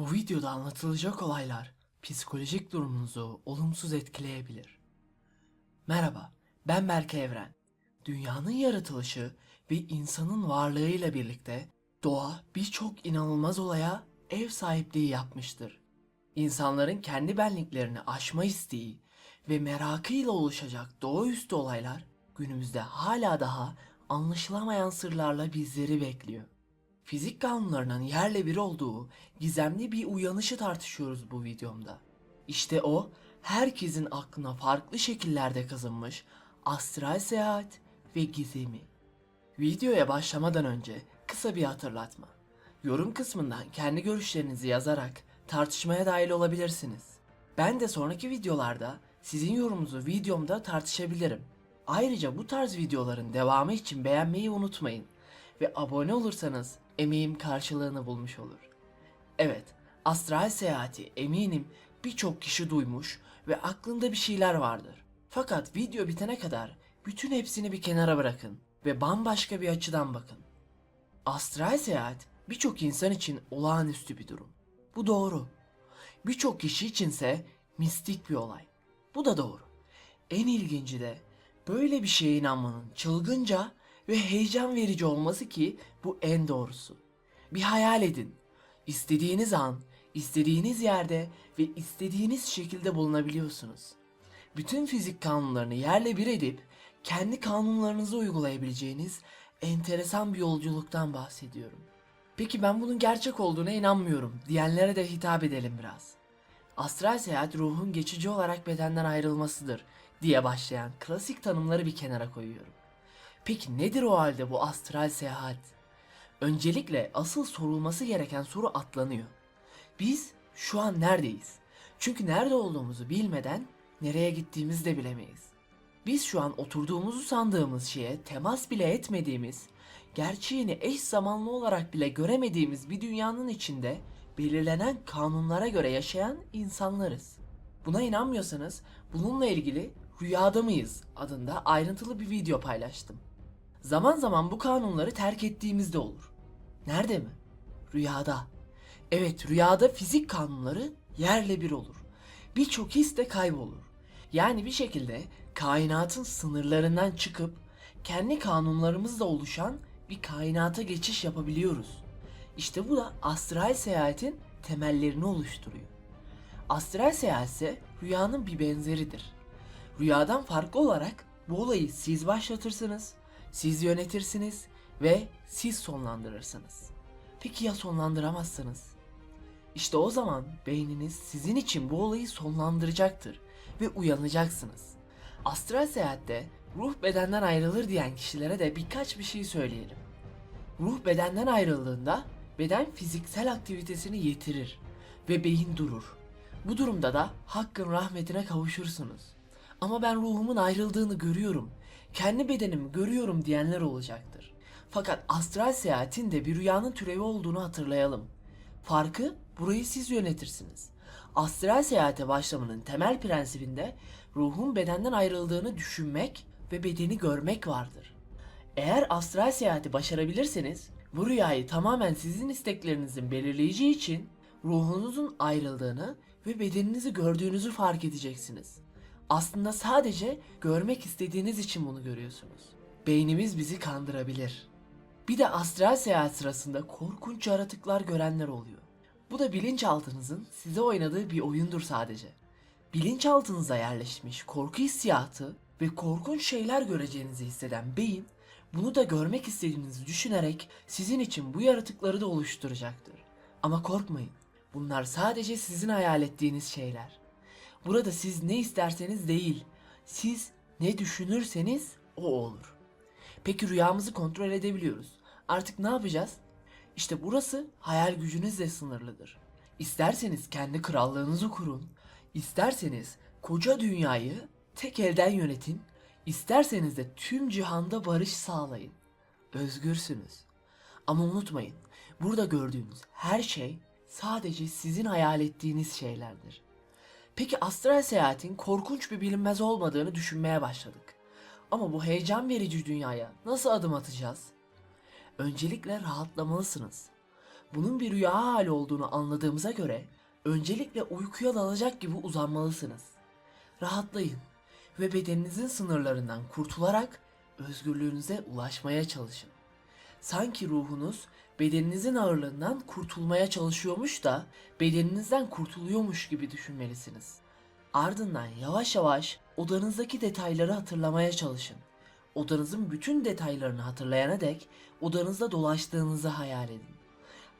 Bu videoda anlatılacak olaylar psikolojik durumunuzu olumsuz etkileyebilir. Merhaba, ben Berke Evren. Dünyanın yaratılışı ve insanın varlığıyla birlikte doğa birçok inanılmaz olaya ev sahipliği yapmıştır. İnsanların kendi benliklerini aşma isteği ve merakıyla oluşacak doğaüstü olaylar günümüzde hala daha anlaşılamayan sırlarla bizleri bekliyor. Fizik kanunlarının yerle bir olduğu gizemli bir uyanışı tartışıyoruz bu videomda. İşte o herkesin aklına farklı şekillerde kazınmış astral seyahat ve gizemi. Videoya başlamadan önce kısa bir hatırlatma. Yorum kısmından kendi görüşlerinizi yazarak tartışmaya dahil olabilirsiniz. Ben de sonraki videolarda sizin yorumunuzu videomda tartışabilirim. Ayrıca bu tarz videoların devamı için beğenmeyi unutmayın ve abone olursanız emeğim karşılığını bulmuş olur. Evet, astral seyahati eminim birçok kişi duymuş ve aklında bir şeyler vardır. Fakat video bitene kadar bütün hepsini bir kenara bırakın ve bambaşka bir açıdan bakın. Astral seyahat birçok insan için olağanüstü bir durum. Bu doğru. Birçok kişi içinse mistik bir olay. Bu da doğru. En ilginci de böyle bir şeye inanmanın çılgınca ve heyecan verici olması ki bu en doğrusu. Bir hayal edin. İstediğiniz an, istediğiniz yerde ve istediğiniz şekilde bulunabiliyorsunuz. Bütün fizik kanunlarını yerle bir edip kendi kanunlarınızı uygulayabileceğiniz enteresan bir yolculuktan bahsediyorum. Peki ben bunun gerçek olduğuna inanmıyorum diyenlere de hitap edelim biraz. Astral seyahat ruhun geçici olarak bedenden ayrılmasıdır diye başlayan klasik tanımları bir kenara koyuyorum. Peki nedir o halde bu astral seyahat? Öncelikle asıl sorulması gereken soru atlanıyor. Biz şu an neredeyiz? Çünkü nerede olduğumuzu bilmeden nereye gittiğimizi de bilemeyiz. Biz şu an oturduğumuzu sandığımız şeye temas bile etmediğimiz, gerçeğini eş zamanlı olarak bile göremediğimiz bir dünyanın içinde belirlenen kanunlara göre yaşayan insanlarız. Buna inanmıyorsanız bununla ilgili Rüyada mıyız adında ayrıntılı bir video paylaştım. Zaman zaman bu kanunları terk ettiğimizde olur. Nerede mi? Rüyada. Evet rüyada fizik kanunları yerle bir olur. Birçok his de kaybolur. Yani bir şekilde kainatın sınırlarından çıkıp kendi kanunlarımızla oluşan bir kainata geçiş yapabiliyoruz. İşte bu da astral seyahatin temellerini oluşturuyor. Astral seyahat ise rüyanın bir benzeridir. Rüyadan farklı olarak bu olayı siz başlatırsınız, siz yönetirsiniz ve siz sonlandırırsınız. Peki ya sonlandıramazsınız? İşte o zaman beyniniz sizin için bu olayı sonlandıracaktır ve uyanacaksınız. Astral seyahatte ruh bedenden ayrılır diyen kişilere de birkaç bir şey söyleyelim. Ruh bedenden ayrıldığında beden fiziksel aktivitesini yitirir ve beyin durur. Bu durumda da Hakk'ın rahmetine kavuşursunuz. Ama ben ruhumun ayrıldığını görüyorum. Kendi bedenimi görüyorum diyenler olacaktır. Fakat astral seyahatin de bir rüyanın türevi olduğunu hatırlayalım. Farkı burayı siz yönetirsiniz. Astral seyahate başlamanın temel prensibinde ruhun bedenden ayrıldığını düşünmek ve bedeni görmek vardır. Eğer astral seyahati başarabilirseniz bu rüyayı tamamen sizin isteklerinizin belirleyici için ruhunuzun ayrıldığını ve bedeninizi gördüğünüzü fark edeceksiniz. Aslında sadece görmek istediğiniz için bunu görüyorsunuz. Beynimiz bizi kandırabilir. Bir de astral seyahat sırasında korkunç yaratıklar görenler oluyor. Bu da bilinçaltınızın size oynadığı bir oyundur sadece. Bilinçaltınıza yerleşmiş korku hissiyatı ve korkunç şeyler göreceğinizi hisseden beyin bunu da görmek istediğinizi düşünerek sizin için bu yaratıkları da oluşturacaktır. Ama korkmayın. Bunlar sadece sizin hayal ettiğiniz şeyler. Burada siz ne isterseniz değil, siz ne düşünürseniz o olur. Peki rüyamızı kontrol edebiliyoruz. Artık ne yapacağız? İşte burası hayal gücünüzle sınırlıdır. İsterseniz kendi krallığınızı kurun, isterseniz koca dünyayı tek elden yönetin, isterseniz de tüm cihanda barış sağlayın. Özgürsünüz. Ama unutmayın, burada gördüğünüz her şey sadece sizin hayal ettiğiniz şeylerdir. Peki astral seyahatin korkunç bir bilinmez olmadığını düşünmeye başladık. Ama bu heyecan verici dünyaya nasıl adım atacağız? Öncelikle rahatlamalısınız. Bunun bir rüya hali olduğunu anladığımıza göre öncelikle uykuya dalacak gibi uzanmalısınız. Rahatlayın ve bedeninizin sınırlarından kurtularak özgürlüğünüze ulaşmaya çalışın. Sanki ruhunuz bedeninizin ağırlığından kurtulmaya çalışıyormuş da bedeninizden kurtuluyormuş gibi düşünmelisiniz. Ardından yavaş yavaş odanızdaki detayları hatırlamaya çalışın. Odanızın bütün detaylarını hatırlayana dek odanızda dolaştığınızı hayal edin.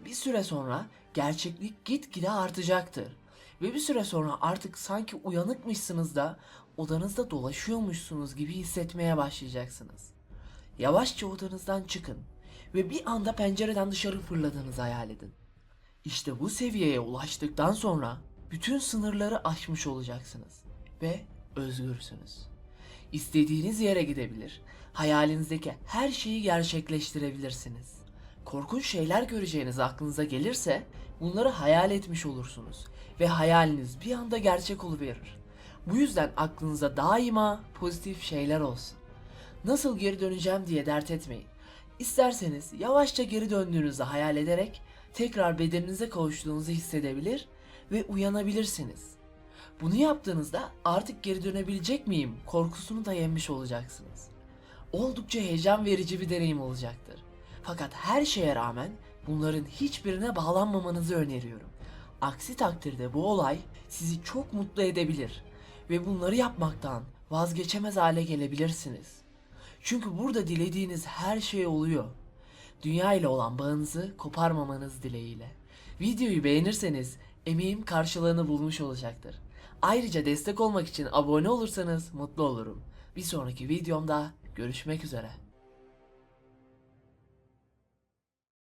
Bir süre sonra gerçeklik gitgide artacaktır. Ve bir süre sonra artık sanki uyanıkmışsınız da odanızda dolaşıyormuşsunuz gibi hissetmeye başlayacaksınız. Yavaşça odanızdan çıkın ve bir anda pencereden dışarı fırladığınızı hayal edin. İşte bu seviyeye ulaştıktan sonra bütün sınırları aşmış olacaksınız ve özgürsünüz. İstediğiniz yere gidebilir, hayalinizdeki her şeyi gerçekleştirebilirsiniz. Korkunç şeyler göreceğiniz aklınıza gelirse bunları hayal etmiş olursunuz ve hayaliniz bir anda gerçek oluverir. Bu yüzden aklınıza daima pozitif şeyler olsun. Nasıl geri döneceğim diye dert etmeyin. İsterseniz yavaşça geri döndüğünüzü hayal ederek tekrar bedeninize kavuştuğunuzu hissedebilir ve uyanabilirsiniz. Bunu yaptığınızda artık geri dönebilecek miyim korkusunu da yenmiş olacaksınız. Oldukça heyecan verici bir deneyim olacaktır. Fakat her şeye rağmen bunların hiçbirine bağlanmamanızı öneriyorum. Aksi takdirde bu olay sizi çok mutlu edebilir ve bunları yapmaktan vazgeçemez hale gelebilirsiniz. Çünkü burada dilediğiniz her şey oluyor. Dünya ile olan bağınızı koparmamanız dileğiyle. Videoyu beğenirseniz emeğim karşılığını bulmuş olacaktır. Ayrıca destek olmak için abone olursanız mutlu olurum. Bir sonraki videomda görüşmek üzere.